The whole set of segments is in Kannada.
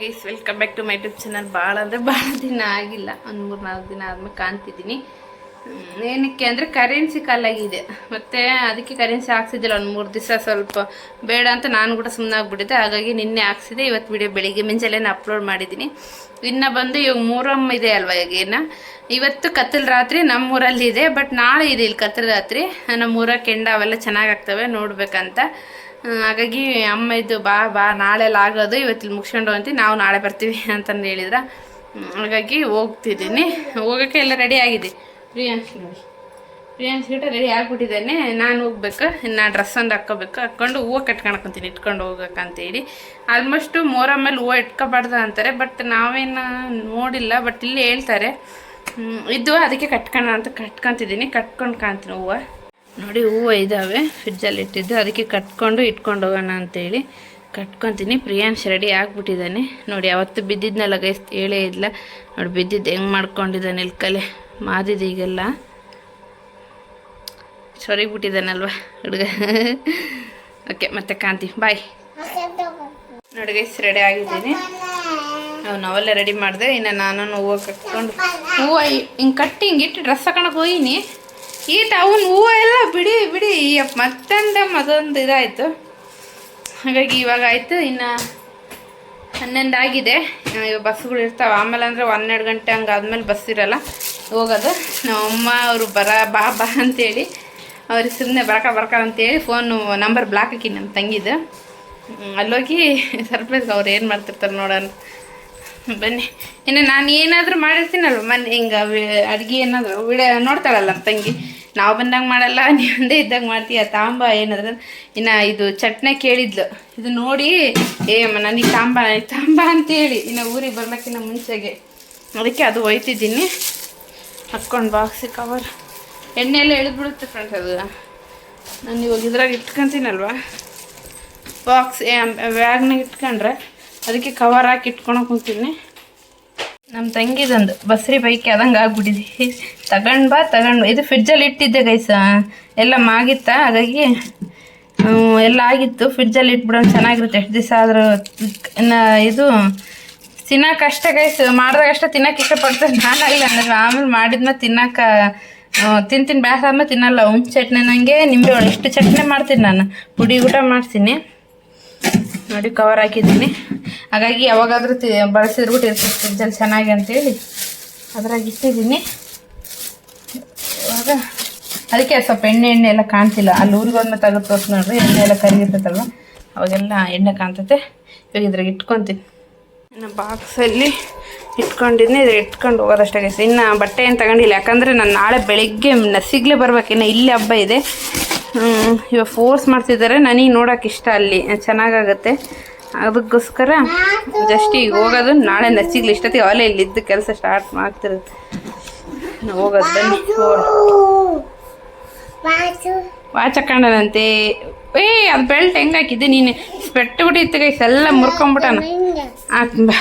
Guys welcome back to my YouTube channel ಭಾಳ ಅಂದರೆ ಭಾಳ ದಿನ ಆಗಿಲ್ಲ. ಒಂದು ಮೂರು ನಾಲ್ಕು ದಿನ ಆದಮೇಲೆ ಕಾಣ್ತಿದ್ದೀನಿ. ಏನಕ್ಕೆ ಅಂದರೆ ಕರೆನ್ಸಿ ಕಾಲಾಗಿದೆ ಮತ್ತು ಅದಕ್ಕೆ ಕರೆನ್ಸಿ ಹಾಕ್ಸಿದ್ದಿಲ್ಲ. ಒಂದು ಮೂರು ದಿವಸ ಸ್ವಲ್ಪ ಬೇಡ ಅಂತ ನಾನು ಕೂಡ ಸುಮ್ಮನೆ ಆಗಿಬಿಟ್ಟಿದ್ದೆ. ಹಾಗಾಗಿ ನಿನ್ನೆ ಹಾಕ್ಸಿದೆ. ಇವತ್ತು ವಿಡಿಯೋ ಬೆಳಿಗ್ಗೆ ಮಿಂಚಲೇನ ಅಪ್ಲೋಡ್ ಮಾಡಿದ್ದೀನಿ. ಇನ್ನು ಬಂದು ಇವಾಗ ಮೂರಮ್ಮ ಇದೆ ಅಲ್ವಾ ಈಗ ಇವತ್ತು ಕತ್ತಲ ರಾತ್ರಿ ನಮ್ಮೂರಲ್ಲಿದೆ ಬಟ್ ನಾಳೆ ಇದೆ ಇಲ್ಲಿ ಕತ್ತಲ ರಾತ್ರಿ. ನಮ್ಮೂರ ಕೆಂಡ ಅವೆಲ್ಲ ಚೆನ್ನಾಗಾಗ್ತವೆ ನೋಡಬೇಕಂತ. ಹಾಗಾಗಿ ಅಮ್ಮ ಇದು ಬಾ ಬಾ ನಾಳೆ ಆಗೋದು ಇವತ್ತಿಲ್ಲಿ ಮುಗಿಸ್ಕೊಂಡು ಅಂತೀವಿ ನಾವು ನಾಳೆ ಬರ್ತೀವಿ ಅಂತಂದು ಹೇಳಿದ್ರ. ಹಾಗಾಗಿ ಹೋಗ್ತಿದ್ದೀನಿ. ಹೋಗೋಕೆ ಎಲ್ಲ ರೆಡಿ ಆಗಿದೆ. ಪ್ರಿಯಾಂಶ್ ಪ್ರಿಯಾಂಶ್ ಗಿட்ட ರೆಡಿ ಆಗಿಬಿಟ್ಟಿದ್ದೇನೆ. ನಾನು ಹೋಗ್ಬೇಕು, ಇನ್ನು ಡ್ರೆಸ್ ಒಂದು ಹಾಕ್ಕೋಬೇಕು. ಹಾಕ್ಕೊಂಡು ಹೂವು ಕಟ್ಕೊಳಕಂತೀನಿ ಇಟ್ಕೊಂಡು ಹೋಗೋಕ್ಕಂತೇಳಿ ಆಲ್ಮೋಸ್ಟು ಮೋರ ಮೇಲೆ ಹೂವು ಇಟ್ಕೋಬಾರ್ದು ಅಂತಾರೆ ಬಟ್ ನಾವೇನು ನೋಡಿಲ್ಲ ಬಟ್ ಇಲ್ಲಿ ಹೇಳ್ತಾರೆ ಇದ್ದು ಇದು ಅದಕ್ಕೆ ಕಟ್ಕೊಳ ಅಂತ, ಕಟ್ಕೊತಿದ್ದೀನಿ, ಕಟ್ಕೊಂಡು ಕಾಣ್ತೀನಿ ಹೂವು. ನೋಡಿ ಹೂವು ಇದ್ದಾವೆ ಫ್ರಿಜ್ಜಲ್ಲಿ ಇಟ್ಟಿದ್ದು. ಅದಕ್ಕೆ ಕಟ್ಕೊಂಡು ಇಟ್ಕೊಂಡು ಹೋಗೋಣ ಅಂತೇಳಿ ಕಟ್ಕೊತೀನಿ. ಪ್ರಿಯಾಂಶ್ ರೆಡಿ ಆಗಿಬಿಟ್ಟಿದ್ದಾನೆ. ನೋಡಿ, ಅವತ್ತು ಬಿದ್ದಿದ್ನಲ್ಲ ಗೈಸ್ ಹೇಳೇ ಇಲ್ಲ. ನೋಡಿ, ಬಿದ್ದಿದ್ದು ಹೆಂಗೆ ಮಾಡ್ಕೊಂಡಿದ್ದಾನೆ ಇಲ್ಕಲೆ ಮಾದಿದೆ ಈಗೆಲ್ಲ. ಸೊರಿಗ್ಬಿಟ್ಟಿದ್ದಾನಲ್ವ ಹುಡುಗ? ಓಕೆ ಮತ್ತೆ ಕಾಂತಿ ಬಾಯ್ ನೋಡಿ ಗೈಸ್ ರೆಡಿ ಆಗಿದ್ದೀನಿ. ನಾವು ನಾವೆಲ್ಲ ರೆಡಿ ಮಾಡಿದೆ. ಇನ್ನು ನಾನು ಹೂವು ಕಟ್ಕೊಂಡು ಹೂವು, ಹಿಂಗೆ ಕಟ್ಟಿ ಹಿಂಗೆ ಇಟ್ಟು ಡ್ರೆಸ್ ಹಾಕೊಂಡು ಹೋಗಿನಿ. ಈತ ಅವನ ಹೂವು ಎಲ್ಲ ಬಿಡಿ ಬಿಡಿ. ಮತ್ತೊಂದು ಅದೊಂದು ಇದಾಯಿತು. ಹಾಗಾಗಿ ಇವಾಗ ಆಯಿತು, ಇನ್ನು ಹನ್ನೊಂದು ಆಗಿದೆ. ಬಸ್ಗಳು ಇರ್ತಾವೆ. ಆಮೇಲೆ ಅಂದರೆ ಹನ್ನೆರಡು ಗಂಟೆ ಹಂಗೆ ಆದಮೇಲೆ ಬಸ್ ಇರಲ್ಲ. ಹೋಗೋದು. ನಮ್ಮ ಅಮ್ಮ ಅವರು ಬರ, ಬಾ ಬಾ ಅಂತೇಳಿ. ಅವ್ರಿಗೆ ಸುಮ್ಮನೆ ಬರಕ ಬರಕ ಅಂತೇಳಿ ಫೋನು, ನಂಬರ್ ಬ್ಲಾಕ್ ಹಾಕಿ ನಮ್ಮ ತಂಗಿದು. ಅಲ್ಲೋಗಿ ಸರ್ಪ್ರೈಸ್ ಅವ್ರು ಏನು ಮಾಡ್ತಿರ್ತಾರೆ ನೋಡೋಣ. ಬನ್ನಿ. ಇನ್ನು ನಾನು ಏನಾದರೂ ಮಾಡಿರ್ತೀನಲ್ವ ಮನೆ, ಹಿಂಗೆ ಅಡುಗೆ ಏನಾದರೂ ವಿಡಿಯೋ ನೋಡ್ತಾಳಲ್ಲ ನಮ್ಮ ತಂಗಿ. ನಾವು ಬಂದಂಗೆ ಮಾಡಲ್ಲ ನೀವು ಒಂದೇ ಇದ್ದಾಗ ಮಾಡ್ತೀಯ, ತಾಂಬ ಏನಾದ್ರೆ. ಇನ್ನು ಇದು ಚಟ್ನಿ ಕೇಳಿದ್ಲು. ಇದು ನೋಡಿ, ಏ ನನಗೆ ತಾಂಬ ತಾಂಬ ಅಂತೇಳಿ. ಇನ್ನು ಊರಿಗೆ ಬರ್ಲಿಕ್ಕಿನ್ನ ಮುಂಚೆಗೆ. ಅದಕ್ಕೆ ಅದು ಒಯ್ತಿದ್ದೀನಿ. ಹಾಕ್ಕೊಂಡು ಬಾಕ್ಸಿ ಕವರ್ ಎಣ್ಣೆ ಎಲ್ಲ ಎಳೆದ್ಬಿಡುತ್ತೆ ಫ್ರೆಂಡ್ಸ್ ಅದು. ನಾನು ಇವಾಗ ಇದ್ರಾಗ ಇಟ್ಕೊಂತೀನಲ್ವಾ? ಬಾಕ್ಸ್ ವ್ಯಾಗ್ನಾಗ ಇಟ್ಕೊಂಡ್ರೆ, ಅದಕ್ಕೆ ಕವರ್ ಹಾಕಿ ಇಟ್ಕೊಳಕ್ಕೆ ಕುಂತೀನಿ. ನಮ್ಮ ತಂಗಿದೊಂದು ಬಸ್ರಿ ಬೈಕ್ ಅದಂಗೆ ಆಗ್ಬಿಟ್ಟಿದೆ. ತಗೊಂಡ್ ಬಾ, ತಗೊಂಡು ಇದು ಫ್ರಿಡ್ಜಲ್ಲಿ ಇಟ್ಟಿದ್ದೆ ಗೈಸ ಎಲ್ಲ ಮಾಗಿತ್ತ, ಹಾಗಾಗಿ ಎಲ್ಲ ಆಗಿತ್ತು. ಫ್ರಿಡ್ಜಲ್ಲಿ ಇಟ್ಬಿಡೋಣ, ಚೆನ್ನಾಗಿರುತ್ತೆ. ಎಷ್ಟು ದಿವಸ ಆದರೂ ಇದು ತಿನ್ನೋಕೆ ಅಷ್ಟೇ ಗೈಸ್ ಮಾಡಿದಾಗ ಅಷ್ಟೇ ತಿನ್ನಕ್ಕೆ ಇಷ್ಟಪಡ್ತೇನೆ. ನಾನಾಗಲಿ ಅಂದ್ರೆ ಆಮೇಲೆ ಮಾಡಿದ್ಮೇಲೆ ತಿನ್ನಕ್ಕೆ ತಿಂತೀನಿ. ಬ್ಯಾಸ ಆದ್ಮೇಲೆ ತಿನ್ನಲ್ಲ. ಹುಣ್ ಚಟ್ನಿ ನನಗೆ ನಿಂಬೆ ಎಷ್ಟು ಚಟ್ನಿ ಮಾಡ್ತೀನಿ ನಾನು. ಪುಡಿ ಊಟ ಮಾಡ್ತೀನಿ. ನೋಡಿ ಕವರ್ ಹಾಕಿದ್ದೀನಿ. ಹಾಗಾಗಿ ಯಾವಾಗಾದರೂ ಬಳಸಿದ್ರು ಇರ್ತದೆ ಫ್ರಿಜ್ಜಲ್ಲಿ ಚೆನ್ನಾಗಿ ಅಂತೇಳಿ ಅದ್ರಾಗ ಇಟ್ಟಿದ್ದೀನಿ. ಇವಾಗ ಅದಕ್ಕೆ ಸ್ವಲ್ಪ ಎಣ್ಣೆ ಎಣ್ಣೆ ಎಲ್ಲ ಕಾಣ್ತಿಲ್ಲ. ಅಲ್ಲಿ ಊರಿಗೆ ಹೋದ್ಮೇಲೆ ತೆಗೆದು ತೋರ್ಸಿ ನೋಡ್ರಿ. ಎಣ್ಣೆ ಎಲ್ಲ ಕರಿಗಿರ್ತೈತಲ್ವ ಅವಾಗೆಲ್ಲ ಎಣ್ಣೆ ಕಾಣ್ತೈತೆ. ಇವಾಗ ಇದ್ರಾಗ ಇಟ್ಕೊತೀನಿ. ಇನ್ನು ಬಾಕ್ಸಲ್ಲಿ ಇಟ್ಕೊಂಡಿದ್ದೀನಿ ಇದು ಇಟ್ಕೊಂಡು ಹೋಗೋದಷ್ಟಾಗೈತೆ ಇನ್ನು ಬಟ್ಟೆ ಏನು ತಗೊಂಡಿಲ್ಲ. ಯಾಕಂದರೆ ನಾನು ನಾಳೆ ಬೆಳಿಗ್ಗೆ ನಸಿಗ್ಲೇ ಬರ್ಬೇಕು. ಇನ್ನು ಇಲ್ಲಿ ಹಬ್ಬ ಇದೆ. ಇವಾಗ ಫೋರ್ಸ್ ಮಾಡ್ತಿದ್ದಾರೆ ನನಗೆ ನೋಡೋಕೆ ಇಷ್ಟ ಅಲ್ಲಿ. ಚೆನ್ನಾಗಾಗುತ್ತೆ. ಅದಕ್ಕೋಸ್ಕರ ಜಸ್ಟ್ ಈಗ ಹೋಗೋದು, ನಾಳೆ ನಚ್ಚಿಗ್ಲಿ ಇಷ್ಟೊತ್ತಿಗೆ ಅವಲೇ ಇಲ್ಲಿದ್ದು ಕೆಲಸ ಸ್ಟಾರ್ಟ್ ಮಾಡ್ತಿರುತ್ತೆ ಹೋಗೋದು, ಬನ್ನಿ ವಾಚ್ ಹಾಕೊಂಡನಂತೆ ಏ, ಅದು ಬೆಲ್ಟ್ ಹೆಂಗೆ ಹಾಕಿದ್ದೆ ನೀನು? ಸ್ಪೆಟ್ಟು ಬಿಟ್ಟಿತ್ತು ಗೈಸ್ ಎಲ್ಲ ಬಾ.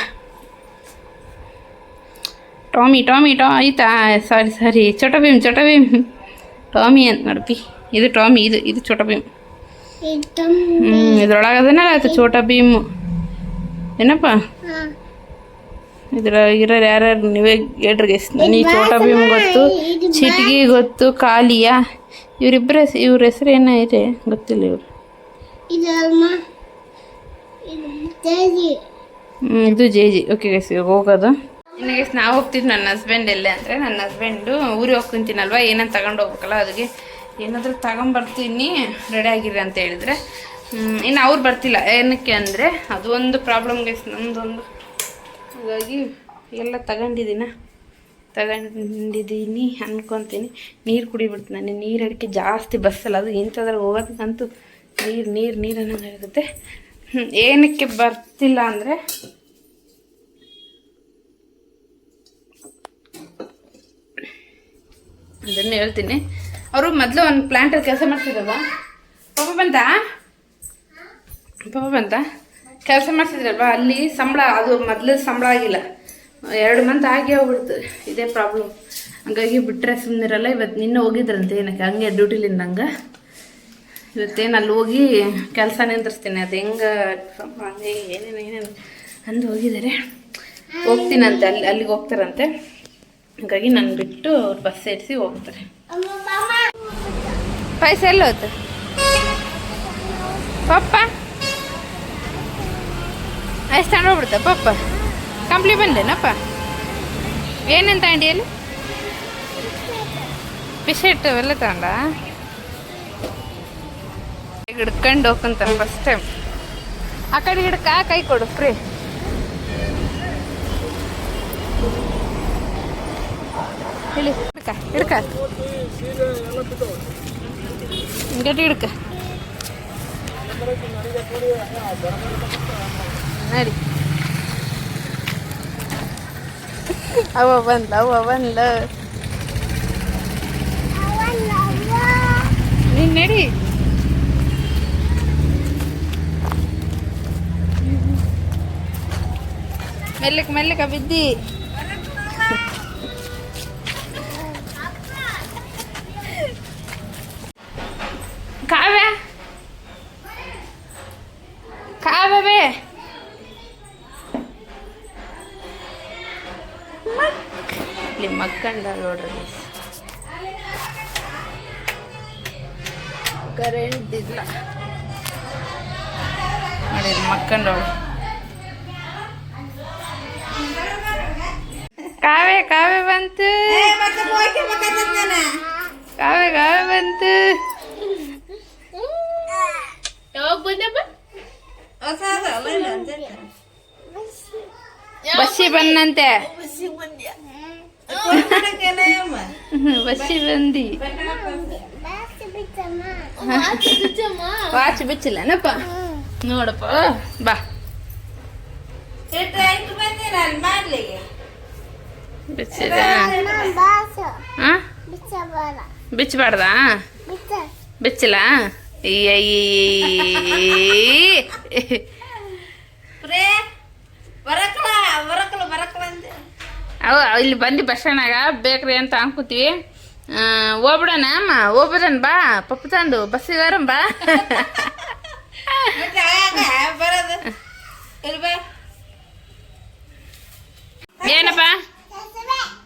ಟಾಮಿ ಟಾಮಿ, ಟಾ, ಆಯ್ತಾ? ಸಾರಿ ಸಾರಿ ಚೋಟ ಭೀಮ್ ಚೋಟ ಭೀಮ್ ಟಾಮಿ ಅಂತ ನೋಡಪ್ಪಿ ಇದು ಟಾಮಿ ಇದು ಇದು ಚೋಟ ಭೀಮ್. ಹ್ಞೂ ಇದ್ರೊಳಗೆ ಅದನ್ನಲ್ಲ ಆಯ್ತು ಚೋಟ ಭೀಮ್. ಏನಪ್ಪ? ಇದ್ರ ಇರೋರು ಯಾರ್ಯಾರು ನೀವೇ ಹೇಳ್ರಿ ಗೈಸ್ ನನಗೆ ಚೋಟ ಭೀಮ್ ಗೊತ್ತು ಚಿಟ್ಗಿ ಗೊತ್ತು ಕಾಲಿಯಾ. ಇವರಿಬ್ಬರ ಇವ್ರ ಹೆಸರು ಏನೋ ಇದೆ? ಗೊತ್ತಿಲ್ಲ ಇವ್ರು. ಇದು ಜೆ ಜಿ ಓಕೆ ಗೈಸ್ ಇವಾಗ ಹೋಗೋದು. ಇನ್ನು ಗೈಸ್ ನಾವು ಹೋಗ್ತಿದ್ವಿ ನನ್ನ ಹಸ್ಬೆಂಡ್ ಎಲ್ಲೇ ಅಂದರೆ ನನ್ನ ಹಸ್ಬೆಂಡು ಊರಿಗೆ ಹೋಗ್ತಿಂತೀನಲ್ವ ಏನಂತ ತಗೊಂಡು ಹೋಗ್ಬೇಕಲ್ಲ ಅದಕ್ಕೆ ಏನಾದರೂ ತಗೊಂಬರ್ತೀನಿ ಆಗಿರಿ ಅಂತ ಹೇಳಿದ್ರೆ. ಇನ್ನು ಅವ್ರು ಬರ್ತಿಲ್ಲ. ಏನಕ್ಕೆ ಅಂದರೆ, ಅದು ಒಂದು ಪ್ರಾಬ್ಲಮ್ ಗೈಸ್ ನಮ್ಮದೊಂದು ಹಾಗಾಗಿ ಎಲ್ಲ ತಗೊಂಡಿದ್ದೀನ. ತಗೊಂಡಿದ್ದೀನಿ ಅಂದ್ಕೊತೀನಿ ನೀರು ಕುಡಿಬಿಡ್ತು ನನಗೆ ನೀರು ಅಡಿಕೆ ಜಾಸ್ತಿ ಬಸ್ಸಲ್ಲ. ಅದು ಇಂಥದ್ರಾಗ ಹೋಗೋದಕ್ಕಂತೂ ನೀರು ನೀರು ನೀರು ಅನ್ನೋಂಗಾಗುತ್ತೆ ಏನಕ್ಕೆ ಬರ್ತಿಲ್ಲ ಅಂದರೆ, ಅದನ್ನು ಹೇಳ್ತೀನಿ. ಅವರು ಮೊದಲು ಒಂದು ಪ್ಲ್ಯಾಂಟಲ್ಲಿ ಕೆಲಸ ಮಾಡ್ತಿದ್ರಲ್ವ? ಪಾಪ ಬಂತ? ಪಾಪ ಬಂತ? ಕೆಲಸ ಮಾಡ್ತಿದ್ರಲ್ವ? ಅಲ್ಲಿ ಸಂಬಳ, ಅದು ಮೊದಲು ಸಂಬಳ ಆಗಿಲ್ಲ. ಎರಡು ಮಂತ್ ಆಗಿ ಹೋಗ್ಬಿಡ್ತು ಇದೇ ಪ್ರಾಬ್ಲಮ್ ಹಂಗಾಗಿ ಬಿಟ್ಟರೆ ಸುಮ್ಮನಿರಲ್ಲ ಇವತ್ತು ನಿನ್ನೆ ಹೋಗಿದ್ರಂತೆ ಏನಕ್ಕೆ? ಹಂಗೆ ಡ್ಯೂಟಿಲಿಂದ ಹಂಗೆ ಇವತ್ತೇನು ಅಲ್ಲಿ ಹೋಗಿ ಕೆಲಸ ನಿಂದಿರ್ತೀನಿ ಅದು ಹೆಂಗೆ ಹಂಗೆ ಏನೇನು ಏನೇನು ಅಂದು ಹೋಗಿದ್ದಾರೆ ಹೋಗ್ತೀನಂತೆ. ಅಲ್ಲಿ, ಅಲ್ಲಿಗೆ ಹೋಗ್ತಾರಂತೆ. ಹಾಗಾಗಿ ನಾನು ಬಿಟ್ಟು ಅವ್ರು ಬಸ್ ಸೇರಿಸಿ ಹೋಗ್ತಾರೆ. ಪೈಸೆ ಎಲ್ಲ ಹೋಯ್ತು. ಪಪ್ಪ. ಎಷ್ಟು ತಗೊಂಡು ಹೋಗ್ಬಿಡ್ತ ಪಪ್ಪ? ಕಂಪ್ಲಿ ಬಂದೇನಪ್ಪ? ಏನೇನು ತಗೊಂಡಿಯಲ್ಲಿ ಪಿಶೆಟ್ ಅವೆಲ್ಲ ತಗೊಂಡ? ಹಿಡ್ಕೊಂಡು ಹೋಗ್ಕೊಂತಾರೆ ಫಸ್ಟ್ ಟೈಮ್ ಆ ಕಡೆ ಹಿಡ್ಕ ಕೈ ಕೊಡು ಫ್ರೀ ಹೇಳಿ ಹಿಡ್ಕ ಹಿಡ್ಕ. ಗಟ್ಟಿ ಹಿಡ್ಕ ನಡಿ ಅವ ಬಂದ್ಲ ಅವ ಬಂದ್ಲ ನೀನ್ ನಡಿ ಮೆಲ್ಲಕ್ ಮೆಲ್ಲಕ ಬಿದ್ದಿ ನೋಡ್ರಿ. ಕರೆಂಟ್ ಇಲ್ಲ. ನೋಡಿ ಮಕ್ಕಂಡವಳು ಕಾವೆ ಕಾವೆ ಬಂತು. ಕಾವೆ ಕಾವೆ ಬಂತು. ಬಸ್ಸಿ ಬಂದಂತೆ ಬಸ್ಸಿ ಬಂದಿ ವಾಚ್ ಬಿಚ್ಚಿಲ್ಲನಪ್ಪ? ನೋಡಪ್ಪ ಬಾ. ಬಿಚ್ಚಬಾರ್ದ ಬಿಚ್ಚಲ ಅವ ಇಲ್ಲಿ ಬಂದು ಬಸ್ ಸ್ಟ್ಯಾಂಡಾಗ ಬೇಕ್ರಿ ಅಂತ ಅನ್ಕೋತೀವಿ ಹೋಗ್ಬಿಡೋಣ ಅಮ್ಮ ಹೋಗ್ಬಿಡೋಣ ಬಾ ಪಪ್ಪು ತಂದು ಬಸ್ಸಿಗೆ ಬರೋಣ ಬಾ. ಏನಪ್ಪ?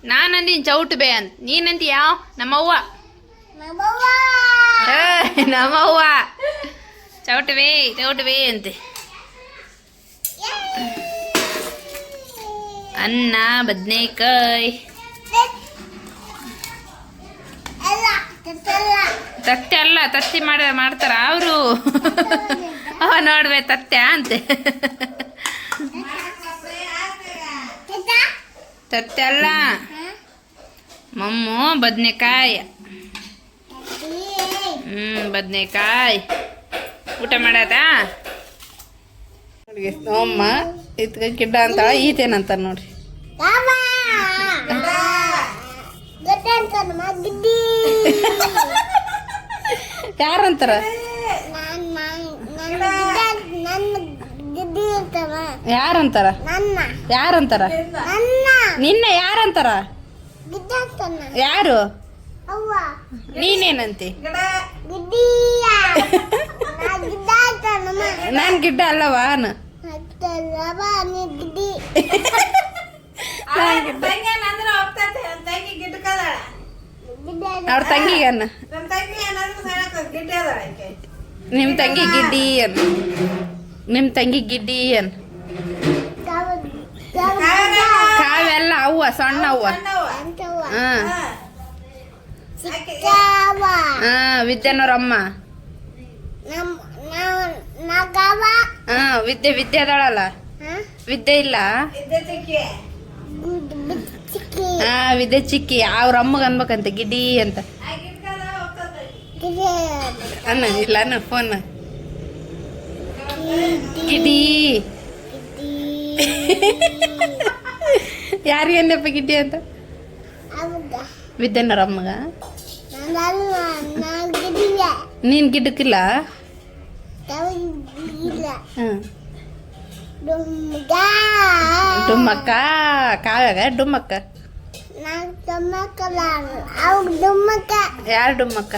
ನಾನಂದಿನ ಚೌಟ್ ಬೇ ಅಂತ. ನೀನಂತ ಯಾವ? ನಮ್ಮವ್ವ. ನಮ್ಮವ್ವ. ಚೌಟವೇ ಬೇ ಅಂತೆ. ಅನ್ನ ಬದನೇಕಾಯಿ. ತತ್ತೆ ಅಲ್ಲ ತತ್ತಿ ಮಾಡ ಮಾಡ್ತಾರ ಅವರು? ಅವ ನೋಡ್ಬೇ ತತ್ತೆ ಅಂತೆ. ತತ್ತೆ? ಅಲ್ಲ. ಮಮ್ಮು ಬದನೆಕಾಯಿ. ಹ್ಮ್ ಬದನೆಕಾಯಿ. ಊಟ ಮಾಡದಾ ನೋಡಿ ಅಮ್ಮ ಇತ್ಕ ಗಿಡ್ಡ ಅಂತ ಈತೇನಂತ ನೋಡ್ರಿ. ಯಾರಂತಾರ? ಯಾರಂತಾರ? ಯಾರಂತಾರ? ನಿನ್ನ. ಯಾರಂತಾರ? ಯಾರು? ನೀನೇನಂತಿ? ನಾನ್ ಗಿಡ್ಡ ಅಲ್ಲವಾನ ಅವ್ರ ತಂಗಿಗೆ ಅನ್ನ ನಿಮ್ ತಂಗಿ ಗಿಡ್ಡಿ ಅನ್ ನಿಮ್ ತಂಗಿ ಗಿಡ್ಡಿ ಅನ್ ಕಾವೆಲ್ಲ ಅವ್ವ ಸಣ್ಣ ಅವ್ವ ಹಾ. ವಿದ್ಯಾನವ್ರಮ್ಮ ಹಾ ವಿದ್ಯೆ ವಿದ್ಯೆ ಅದಳಲ್ಲ. ವಿದ್ಯೆ ಇಲ್ಲ? ಹಾ ವಿದ್ಯೆ ಚಿಕ್ಕಿ ಅವ್ರ ಅಮ್ಮಗ ಅನ್ಬೇಕಂತೆ ಗಿಡಿ ಅಂತ. ಅನ್ನ ಇಲ್ಲ ಅನ್ನ ಫೋನ್ ಗಿಡಿ ಯಾರಿಗೆ ಅಂದಪ್ಪ ಗಿಡ್ಡಿ ಅಂತ? ವಿದ್ಯಾನವ್ರ ಅಮ್ಮಗ? ನೀನ್ ಗಿಡಕ್ಕಿಲ್ಲ ಹ್ಮ್ ಡುಮ್ಮಕ್ಕ? ಕಾವ್ಯಾಗ? ಡುಮ್ಮಕ್ಕ? ಯಾರು ಡುಮ್ಮಕ್ಕ?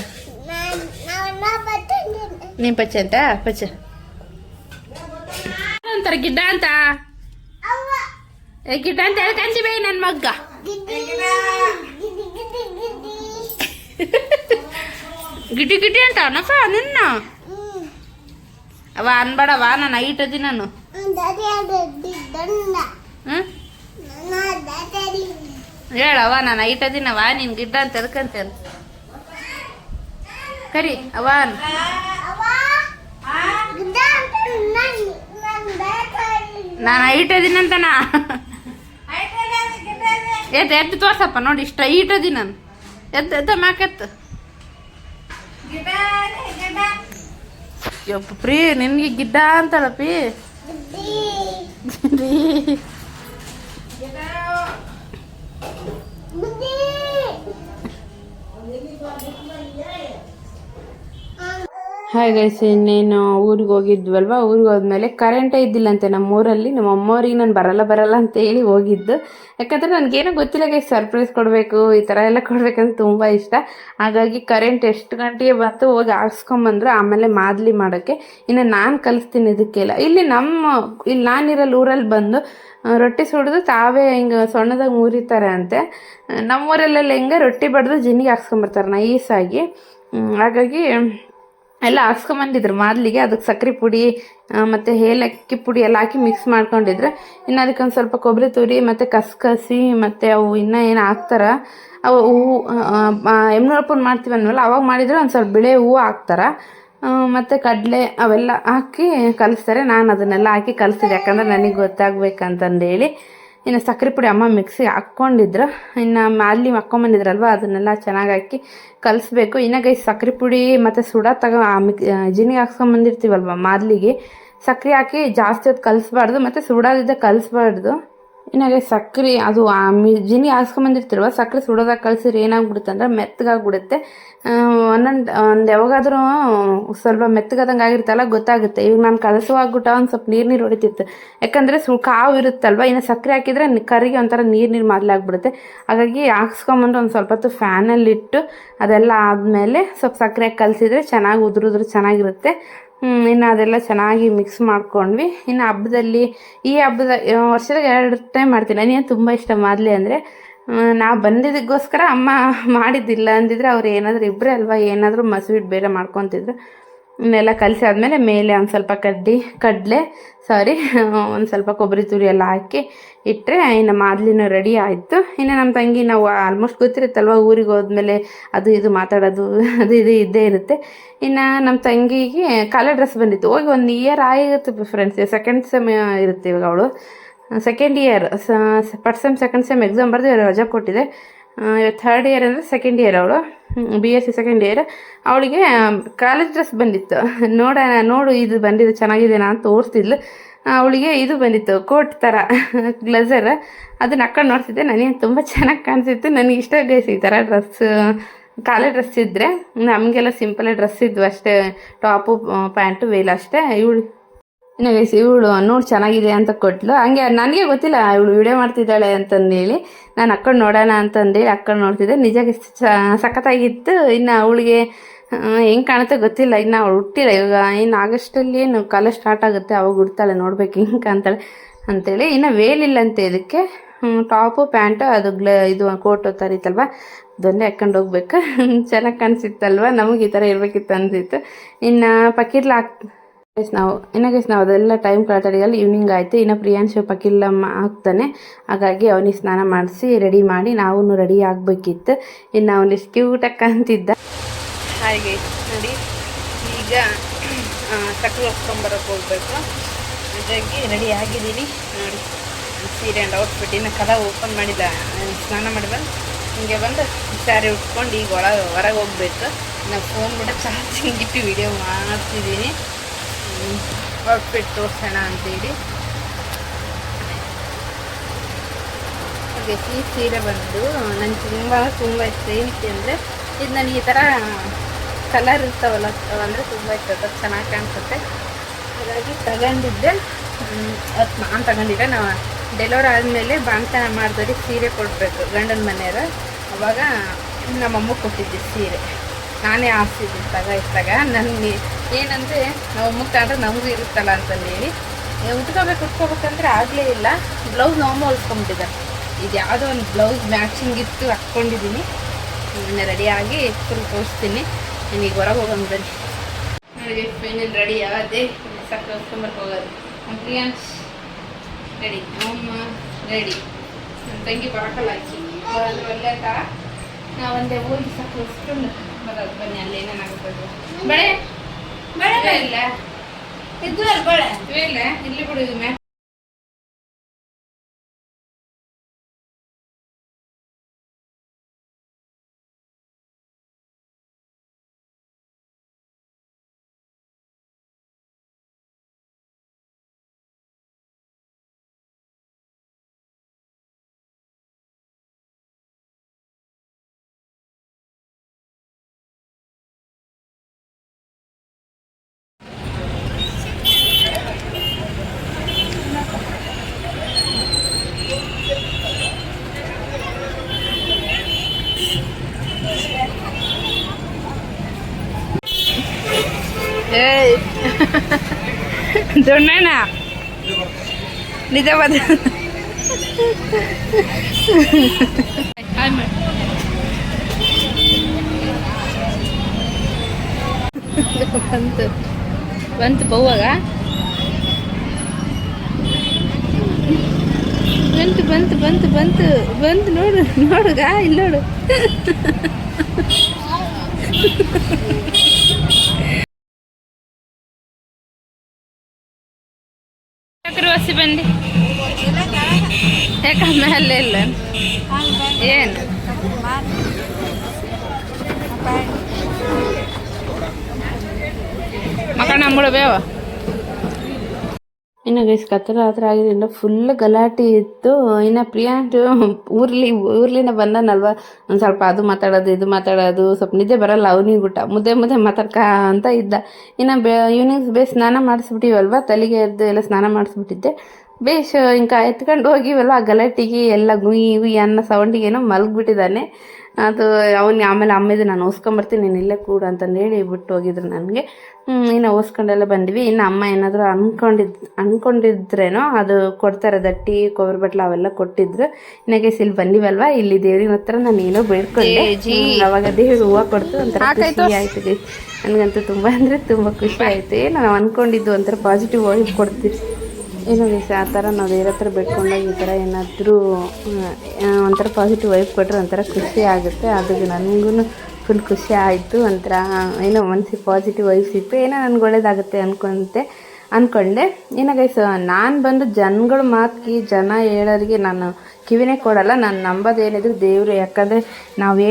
ನೀ ಪಚ್ಚ ಅಂತ? ಪಚ್ಚ ಅಂತಾರ ಗಿಡ್ಡ ಅಂತ? ಏ ಗಿಡ್ಡ ಅಂತ ಹೇಳಿ ಕಂಚಿ ಬೈ ನನ್ನ ಮಗ್ಗ. ಗಿಟಿ ಗಿಟಿ ಅಂತ? ಅವನಪ್ಪ ನಿನ್ನ? ಅವ ಅನ್ಬೇಡವಾ ನಾನು. ಐಟ್ ಅದಿ ನಾನು ಹ್ಞೂ ಹೇಳವ ನಾನು ಐಟ್ ಅದಿನವ ನಿನ್ ಗಿಡ್ಡ ಅಂತ ಎದಕಂತೇನು ಕರಿ ಅವ ಅನ್. ನಾನು ಐಟ್ ಅದಿನಂತನ ಎದ್ದು ಎದ್ದು ತೋರ್ಸಪ್ಪ ನೋಡಿ ಇಷ್ಟ ಐಟ್ ಅದಿ ನಾನು. ಎದ್ದು ಎದ್ದ ಮಾಕತ್ ಪ್ರೀ ನಿನ್ಗೆ ಗಿಡ್ಡ ಅಂತಳಪ್ಪಿ. ಪಿ ಹಾಯ್ ಗೈಸ್ ಇನ್ನೇನು ಊರಿಗೆ ಹೋಗಿದ್ವಲ್ವ? ಊರಿಗೆ ಹೋದ್ಮೇಲೆ ಕರೆಂಟೇ ಇದ್ದಿಲ್ಲಂತೆ ನಮ್ಮ ಊರಲ್ಲಿ ನಮ್ಮ ಅಮ್ಮವ್ರಿಗೆ ನಾನು ಬರಲ್ಲ ಬರಲ್ಲ ಅಂತ ಹೇಳಿ ಹೋಗಿದ್ದು. ಯಾಕಂದರೆ ನನಗೇನೋ ಗೊತ್ತಿಲ್ಲ ಗೈಸ್ ಸರ್ಪ್ರೈಸ್ ಕೊಡಬೇಕು, ಈ ಥರ ಎಲ್ಲ ಕೊಡಬೇಕಂತ ತುಂಬ ಇಷ್ಟ. ಹಾಗಾಗಿ ಕರೆಂಟ್ ಎಷ್ಟು ಗಂಟೆಗೆ ಬಂತು ಹೋಗಿ ಹಾಕ್ಸ್ಕೊಂಬಂದ್ರು ಆಮೇಲೆ ಮಾದಲಿ ಮಾಡೋಕ್ಕೆ. ಇನ್ನು ನಾನು ಕಲಿಸ್ತೀನಿ ಇದಕ್ಕೆಲ್ಲ. ಇಲ್ಲಿ ನಮ್ಮ, ಇಲ್ಲಿ ನಾನಿರಲ್ಲಿ, ಊರಲ್ಲಿ ಬಂದು ರೊಟ್ಟಿ ಸುಡಿದು ತಾವೇ ಹಿಂಗೆ ಸೊಣ್ಣದಾಗ ಮುರಿತಾರೆ ಅಂತೆ. ನಮ್ಮೂರಲ್ಲೆಲ್ಲ ಹೆಂಗೆ ರೊಟ್ಟಿ ಬಡ್ದು ಜಿನ್ನಿಗೆ ಹಾಕ್ಸ್ಕೊಂಬರ್ತಾರೆ ನೈಸಾಗಿ. ಹಾಗಾಗಿ ಎಲ್ಲ ಹಾಕ್ಸ್ಕೊಂಬಂದಿದ್ರು. ಮಾದಲಿಗೆ ಅದಕ್ಕೆ ಸಕ್ಕರೆ ಪುಡಿ ಮತ್ತು ಏಲಕ್ಕಿ ಪುಡಿ ಎಲ್ಲ ಹಾಕಿ ಮಿಕ್ಸ್ ಮಾಡ್ಕೊಂಡಿದ್ರೆ. ಇನ್ನು ಅದಕ್ಕೊಂದು ಸ್ವಲ್ಪ ಕೊಬ್ಬರಿ ತುರಿ, ಮತ್ತು ಕಸ್ಕಸಿ, ಮತ್ತು ಅವು ಇನ್ನೂ ಏನು ಹಾಕ್ತಾರ, ಅವು ಹೂವು ಎಮ್ನೂರಪ್ಪನ ಮಾಡ್ತೀವಿ ಅಂದ್ವಲ್ಲ ಅವಾಗ ಮಾಡಿದರೆ ಒಂದು ಸ್ವಲ್ಪ ಬಿಳೆ ಹೂವು ಹಾಕ್ತಾರ. ಮತ್ತು ಕಡಲೆ ಅವೆಲ್ಲ ಹಾಕಿ ಕಲಿಸ್ತಾರೆ. ನಾನು ಅದನ್ನೆಲ್ಲ ಹಾಕಿ ಕಲಿಸ್ತೀನಿ ಯಾಕಂದ್ರೆ ನನಗೆ ಗೊತ್ತಾಗ್ಬೇಕಂತಂದೇಳಿ. ಇನ್ನು ಸಕ್ಕರೆ ಪುಡಿ ಅಮ್ಮ ಮಿಕ್ಸಿಗೆ ಹಾಕ್ಕೊಂಡಿದ್ರು. ಇನ್ನು ಮಾಲಿ ಹಾಕ್ಕೊಂಬಂದಿದ್ರಲ್ವ, ಅದನ್ನೆಲ್ಲ ಚೆನ್ನಾಗಿ ಹಾಕಿ ಕಲಿಸ್ಬೇಕು. ಇನ್ನು ಗೈ ಸಕ್ಕರೆ ಪುಡಿ ಮತ್ತು ಸುಡ ತಗೋ ಮಿಕ್ ಜಿನಿಗೆ ಹಾಕ್ಸ್ಕೊಂಬಂದಿರ್ತೀವಲ್ವ, ಮಾದಲಿಗೆ. ಸಕ್ಕರೆ ಹಾಕಿ ಜಾಸ್ತಿ ಹೊತ್ತು ಕಲಿಸ್ಬಾರ್ದು, ಮತ್ತು ಸುಡಾದಿದ್ದ ಕಲಿಸ್ಬಾರ್ದು. ಇನ್ನಾಗೆ ಸಕ್ಕರೆ ಅದು ಆ ಜಿನಿ ಹಾಕ್ಸ್ಕೊಂಬಂದಿರ್ತಿಲ್ವ ಸಕ್ಕರೆ ಸುಡೋದಾಗ ಕಲಸಿದ್ರೆ ಏನಾಗ್ಬಿಡುತ್ತೆ ಅಂದರೆ ಮೆತ್ತಗಾಗ್ಬಿಡುತ್ತೆ. ಒಂದೊಂದು, ಒಂದು ಯಾವಾಗಾದರೂ ಸ್ವಲ್ಪ ಮೆತ್ತಗಾದಂಗೆ ಆಗಿರುತ್ತಲ್ಲ, ಗೊತ್ತಾಗುತ್ತೆ. ಇವಾಗ ನಾನು ಕಲಸುವಾಗ್ಬಿಟ್ಟ ಒಂದು ಸ್ವಲ್ಪ ನೀರು ನೀರು ಹೊಡಿತಿತ್ತು. ಯಾಕಂದರೆ ಸು, ಕಾವು ಇರುತ್ತಲ್ವ, ಇನ್ನು ಸಕ್ಕರೆ ಹಾಕಿದ್ರೆ ಕರಿಗೆ ಒಂಥರ ನೀರು ನೀರು ಮಾದಲಾಗ್ಬಿಡುತ್ತೆ ಹಾಗಾಗಿ ಹಾಕ್ಸ್ಕೊಂಬಂದು ಒಂದು ಸ್ವಲ್ಪ ಹೊತ್ತು ಫ್ಯಾನಲ್ಲಿಟ್ಟು ಅದೆಲ್ಲ ಆದಮೇಲೆ ಸ್ವಲ್ಪ ಸಕ್ಕರೆ ಕಲಸಿದ್ರೆ ಚೆನ್ನಾಗಿ ಉದುರು ಉದುರು ಚೆನ್ನಾಗಿರುತ್ತೆ. ಇನ್ನು ಅದೆಲ್ಲ ಚೆನ್ನಾಗಿ ಮಿಕ್ಸ್ ಮಾಡ್ಕೊಂಡ್ವಿ. ಇನ್ನು ಹಬ್ಬದಲ್ಲಿ, ಈ ಹಬ್ಬದ ವರ್ಷದಾಗ ಎರಡು ಟೈಮ್ ಮಾಡ್ತೀನಿ. ನನಗೆ ತುಂಬ ಇಷ್ಟ ಮಾದಲಿ ಅಂದರೆ ನಾವು ಬಂದಿದ್ದಕ್ಕೋಸ್ಕರ ಅಮ್ಮ ಮಾಡಿದ್ದಿಲ್ಲ ಅಂದಿದ್ರೆ ಅವ್ರು ಏನಾದರೂ ಇಬ್ಬರೇ ಅಲ್ವಾ, ಏನಾದರೂ ಮಸ್ವೀಟ್ ಬೇರೆ ಮಾಡ್ಕೊತಿದ್ರು. ಇನ್ನೆಲ್ಲ ಕಲಸಿ ಆದಮೇಲೆ ಮೇಲೆ ಒಂದು ಸ್ವಲ್ಪ ಕಡ್ಡಿ, ಕಡಲೆ ಸಾರಿ ಒಂದು ಸ್ವಲ್ಪ ಕೊಬ್ಬರಿ ತುರಿ ಎಲ್ಲ ಹಾಕಿ ಇಟ್ಟರೆ ಇನ್ನು ಮಾದಲಿನೂ ರೆಡಿ ಆಯಿತು. ಇನ್ನು ನಮ್ಮ ತಂಗಿ ನಾವು ಆಲ್ಮೋಸ್ಟ್ ಗೊತ್ತಿರುತ್ತಲ್ವ ಊರಿಗೆ ಹೋದ್ಮೇಲೆ ಅದು ಇದು ಮಾತಾಡೋದು, ಅದು ಇದು ಇದ್ದೇ ಇರುತ್ತೆ. ಇನ್ನು ನಮ್ಮ ತಂಗಿಗೆ ಕಲರ್ ಡ್ರೆಸ್ ಬಂದಿತ್ತು. ಹೋಗಿ ಒಂದು ಇಯರ್ ಆಗಿರುತ್ತೆ ಫ್ರೆಂಡ್ಸ್ ಸೆಕೆಂಡ್ ಸೆಮ್ ಇರುತ್ತೆ ಇವಾಗ ಅವಳು. Second year first sem second sem exam ಬರೆದು ರಜಾ ಕೊಟ್ಟಿದೆ. ಥರ್ಡ್ ಇಯರ್ ಅಂದರೆ ಸೆಕೆಂಡ್ ಇಯರ್ ಅವಳು. B S C second year ಅವಳಿಗೆ ಕಾಲೇಜ್ ಡ್ರೆಸ್ ಬಂದಿತ್ತು. ನೋಡೋಣ, ನೋಡು ಇದು ಬಂದಿದೆ, ಚೆನ್ನಾಗಿದೆ ನಾನು ತೋರಿಸ್ತಿದ್ಲು. ಅವಳಿಗೆ ಇದು ಬಂದಿತ್ತು, ಕೋಟ್ ಥರ ಗ್ಲಝರ್ ಅದನ್ನ ಹಾಕೊಂಡು ನೋಡ್ತಿದ್ದೆ ನನಗೆ ತುಂಬ ಚೆನ್ನಾಗಿ ಕಾಣಿಸಿತ್ತು. ನನಗೆ ಇಷ್ಟ ಗೈಸ್ ಈ ಥರ ಡ್ರೆಸ್ ಖಾಲಿ ಡ್ರೆಸ್ ಇದ್ದರೆ ನಮಗೆಲ್ಲ ಸಿಂಪಲ್ ಡ್ರೆಸ್ ಇದ್ವು ಅಷ್ಟೇ ಟಾಪು ಪ್ಯಾಂಟು ವೇಲ್ ಅಷ್ಟೇ. ಇವಳು, ಇನ್ನು ಗೈಸ್ ಇವಳು ನೋಡಿ ಚೆನ್ನಾಗಿದೆ ಅಂತ ಕೊಟ್ಲು. ಹಂಗೆ ನನಗೆ ಗೊತ್ತಿಲ್ಲ, ಇವಳು ವಿಡಿಯೋ ಮಾಡ್ತಿದ್ದಾಳೆ ಅಂತಂದೇಳಿ ನಾನು ಅಕ್ಕಂಡು ನೋಡೋಣ ಅಂತಂದೇಳಿ ಅಕ್ಕಂಡು ನೋಡ್ತಿದ್ದೆ. ನಿಜ ಸಖತ್ತಾಗಿತ್ತು. ಇನ್ನು ಅವಳಿಗೆ ಹೆಂಗೆ ಕಾಣುತ್ತೆ ಗೊತ್ತಿಲ್ಲ. ಇನ್ನು ಅವಳು ಹುಟ್ಟಿಲ್ಲ. ಇವಾಗ ಇನ್ನು ಆಗಸ್ಟಲ್ಲಿ ಏನು ಕಾಲ ಸ್ಟಾರ್ಟ್ ಆಗುತ್ತೆ, ಅವಾಗ ಹುಡ್ತಾಳೆ, ನೋಡ್ಬೇಕು ಹಿಂಗೆ ಕಾಣ್ತಾಳೆ ಅಂತೇಳಿ. ಇನ್ನು ವೇಲಿಲ್ಲಂತೆ ಇದಕ್ಕೆ ಟಾಪು, ಪ್ಯಾಂಟು, ಅದು ಗ್ಲ, ಇದು ಕೋಟು ತರೀತಲ್ವ ಅದೊಂದೇ ಹಾಕ್ಕೊಂಡು ಹೋಗ್ಬೇಕು. ಚೆನ್ನಾಗಿ ಕಾಣಿಸಿತ್ತಲ್ವ? ನಮಗೆ ಈ ಥರ ಇರಬೇಕಿತ್ತು ಅನಿಸಿತ್ತು. ಇನ್ನು ಪಕೀರ್ಲ ಹಾಕ್ ನಾವು, ಇನ್ನು ಗೈಸ್ ನಾವು ಅದೆಲ್ಲ ಟೈಮ್ ಕಳ್ತಡಿಗಲ್ಲಿ ಈವ್ನಿಂಗ್ ಆಯಿತು. ಇನ್ನು ಪ್ರಿಯಾಂಶು ಪಕಿಲ್ಲ ಹಾಕ್ತಾನೆ. ಹಾಗಾಗಿ ಅವನಿಗೆ ಸ್ನಾನ ಮಾಡಿಸಿ ರೆಡಿ ಮಾಡಿ ನಾವು ರೆಡಿ ಆಗಬೇಕಿತ್ತು. ಇನ್ನು ಅವನಿಷ್ಟು ಕ್ಯೂಟಾಗಿ ಕಾಣ್ತಿದ್ದ. ಹಾಗೆ ನೋಡಿ. ಈಗ ಸಕ್ಕರೆ ಹೊಸ್ಕೊಂಬರಕ್ಕೆ ಹೋಗ್ಬೇಕು. ಹಾಗಾಗಿ ರೆಡಿ ಆಗಿದ್ದೀನಿ. ನೋಡಿ. ಸೀರೆ ಆ್ಯಂಡ್ ಔಟ್ಫಿಟ್ ಇನ್ನು ಕಲ ಓಪನ್ ಮಾಡಿಲ್ಲ. ನಾನು ಸ್ನಾನ ಮಾಡಿ ಬಂದು ಹಿಂಗೆ ಬಂದು ಸ್ಯಾರಿ ಉಟ್ಕೊಂಡು ಈಗ ಒಳಗೆ, ಹೊರಗೆ ಹೋಗ್ಬೇಕು. ನಾವು ಫೋನ್ ಬಿಟ್ಟು ಚಾರ್ಜಿಂಗ್ ಇಟ್ಟು ವೀಡಿಯೋ ಮಾಡ್ತಿದ್ದೀನಿ. ಔಟ್ಫಿಟ್ ತೋರಿಸೋಣ ಅಂತೇಳಿ. ಈ ಸೀರೆ ಬಂದು ನನಗೆ ತುಂಬ ತುಂಬ ಇಷ್ಟ. ಏನಕ್ಕೆ ಅಂದರೆ, ಇದು ನನಗೆ ಈ ಥರ ಕಲರ್ ಇರ್ತಾವಲ್ಲ ಅಂದರೆ ತುಂಬ ಅದು ಚೆನ್ನಾಗಿ ಕಾಣಿಸುತ್ತೆ. ಹಾಗಾಗಿ ತಗೊಂಡಿದ್ದೆ. ಅದು ನಾನು ತಗೊಂಡಿದ್ದೆ. ನಾವು ಡೆಲಿವರ್ ಆದಮೇಲೆ ಬಾಣ್ತನ ಮಾಡಿದವ್ರಿಗೆ ಸೀರೆ ಕೊಡಬೇಕು, ಗಂಡನ ಮನೆಯವರು. ಅವಾಗ ನಮ್ಮಮ್ಮ ಕೊಟ್ಟಿದ್ದೆ ಸೀರೆ. ನಾನೇ ಆರಿಸಿದ್ದೀನಿ ತಗ ಇತ್ತಾಗ ನನಗೆ ಏನಂದರೆ, ನಾವು ಅಮ್ಮ ತಗೊಂಡ್ರೆ ನಮಗೂ ಇರುತ್ತಲ್ಲ ಅಂತಂದೇಳಿ ಉಟ್ಕೋಬೇಕು ಉಟ್ಕೋಬೇಕಂದ್ರೆ ಆಗಲೇ ಇಲ್ಲ. ಬ್ಲೌಸ್ ನಮ್ಮ ಹೊಲ್ಸ್ಕೊಂಬಿಟ್ಟಿದ್ದಾರೆ ಇದು ಯಾವುದೋ ಒಂದು ಬ್ಲೌಸ್ ಮ್ಯಾಚಿಂಗ್ ಇತ್ತು ಹಾಕ್ಕೊಂಡಿದ್ದೀನಿ ರೆಡಿಯಾಗಿ ಫುಲ್ ತೋರಿಸ್ತೀನಿ. ನನಗೆ ಹೊರಗೆ ಹೋಗೋಣ ಬನ್ನಿ. ನೋಡಿ ಫೈನಲ್ ರೆಡಿ ಆದೆ ಸಕ್ಕರೆ ಹೋಗೋದು. ನಮ್ಮ ಪ್ರಿಯಾಂಶ್ ರೆಡಿ ನಮ್ಮ ರೆಡಿ ನನ್ನ ತಂಗಿ ಬಾಟಲ್ ಹಾಕಿ. ಒಳ್ಳೆ ತಾ ನಾವು ಒಂದೇ ಹೋಗಿ ಸಕ್ಕರೆ ಹೊಸ್ಕೊಂಡು ಬರೋದು. ಬನ್ನಿ ಅಲ್ಲಿ ಏನೇನಾಗುತ್ತೆ ಬಳೆ ಬಳೆ ಇಲ್ಲ. ಇದ್ದು ಅಲ್ಲಿ ಬಳೆ ಇಲ್ಲ ಇಲ್ಲಿ ಬಿಡು ಇದು ದೊಣ್ಣಣ್ಣ ನಿಜವಾದ ಬಂತು ಬಂತು ಬೌವಾಗ ಬಂತು ಬಂತು ಬಂತು ಬಂತು. ಬಂತು ನೋಡು ನೋಡುಗ ಇಲ್ಲಿ ನೋಡು. ಬಂದಿ? ಯಾಕ ಮೇಲೆ ಇಲ್ಲ? ಏನು? ಮಕ್ಕಳ ನಮ್ಮಗಳು ಬೇವ? ಇನ್ನು ಗೈಸ್ ಕತ್ತರ ಹತ್ರ ಆಗಿದ್ದರಿಂದ ಫುಲ್ ಗಲಾಟೆ ಇತ್ತು. ಇನ್ನು ಪ್ರಿಯಾಂಟು ಊರ್ಲಿ, ಊರ್ಲಿನ ಬಂದನಲ್ವ ಒಂದು ಸ್ವಲ್ಪ ಅದು ಮಾತಾಡೋದು, ಇದು ಮಾತಾಡೋದು, ಸ್ವಲ್ಪ ನಿದ್ದೆ ಬರಲ್ಲ ಅವನಿಗೆ ಬಿಟ್ಟ. ಮುದ್ದೆ ಮುದ್ದೆ ಮಾತಾಡ್ಕ ಅಂತ ಇದ್ದ. ಇನ್ನು ಬೇ ಈವ್ನಿಂಗ್ ಬೇ ಸ್ನಾನ ಮಾಡಿಸ್ಬಿಟ್ಟಿವಲ್ವ? ತಲೆಗೆ ಎದ್ದು ಎಲ್ಲ ಸ್ನಾನ ಮಾಡಿಸ್ಬಿಟ್ಟಿದ್ದೆ. ಬೇಷ್ ಇಂಕ ಎತ್ಕೊಂಡು ಹೋಗಿವಲ್ಲ ಆ ಗಲಾಟೆಗೆ ಎಲ್ಲ ಗುಯಿ ಗುಯಿ ಅನ್ನೋ ಸೌಂಡಿಗೆ ಏನೋ ಮಲಗಿಬಿಟ್ಟಿದ್ದಾನೆ. ಅದು ಅವನಿಗೆ ಆಮೇಲೆ ಅಮ್ಮಿದು ನಾನು ಓಸ್ಕೊಂಬರ್ತೀನಿ ನೀನು ಇಲ್ಲೇ ಕೂಡ ಅಂತಂದು ಹೇಳಿ ಬಿಟ್ಟು ಹೋಗಿದ್ರು ನನಗೆ. ಇನ್ನು ಓಸ್ಕೊಂಡೆಲ್ಲ ಬಂದ್ವಿ. ಇನ್ನು ಅಮ್ಮ ಏನಾದರೂ ಅನ್ಕೊಂಡಿದ್ ಅನ್ಕೊಂಡಿದ್ರೇನೋ ಅದು ಕೊಡ್ತಾರೆ ದಟ್ಟಿ ಕೊಬ್ಬರಿ ಬಟ್ಲ ಅವೆಲ್ಲ ಕೊಟ್ಟಿದ್ರು. ಇನ್ನಾಗೆ ಇಲ್ಲಿ ಬಂದಿವಲ್ವಾ? ಇಲ್ಲಿ ದೇವ್ರಿನ ಹತ್ರ ನಾನು ಏನೋ ಬೇಡ್ಕೊಂಡೆ. ಅವಾಗ ದೇವ್ರು ಹೂವು ಕೊಡ್ತು ಒಂಥರ ಖುಷಿ ಆಯ್ತು. ನನಗಂತೂ ತುಂಬ ಅಂದರೆ ತುಂಬ ಖುಷಿ ಆಯಿತು. ನಾವು ಅನ್ಕೊಂಡಿದ್ದು ಒಂಥರ ಪಾಸಿಟಿವ್ ವೈಬ್ ಕೊಡ್ತೀವಿ. ಏನೋ ದಿವಸ ಆ ಥರ ನಾವು ಬೇರೆ ಹತ್ರ ಬೇಡ್ಕೊಂಡಾಗ ಈ ಥರ ಏನಾದರೂ ಒಂಥರ ಪಾಸಿಟಿವ್ ವೈಬ್ ಕೊಟ್ಟರೆ ಒಂಥರ ಖುಷಿ ಆಗುತ್ತೆ. ಅದು ನನಗೂ ಫುಲ್ ಖುಷಿ ಆಯಿತು. ಒಂಥರ ಏನೋ ಮನಸ್ಸಿಗೆ ಪಾಸಿಟಿವ್ ವೈಫ್ ಇತ್ತು. ಏನೋ ನನಗೆ ಒಳ್ಳೇದಾಗುತ್ತೆ ಅನ್ಕೊಂತೆ ಅಂದ್ಕೊಂಡೆ ಏನೋ ಗೈಸ್ ನಾನು ಬಂದು ಜನಗಳ ಮಾತಿಗೆ ಜನ ಹೇಳೋರಿಗೆ ನಾನು ಕಿವಿನೇ ಕೊಡಲ್ಲ, ನಾನು ನಂಬೋದೇನಿದ್ರು ದೇವರು, ಯಾಕಂದರೆ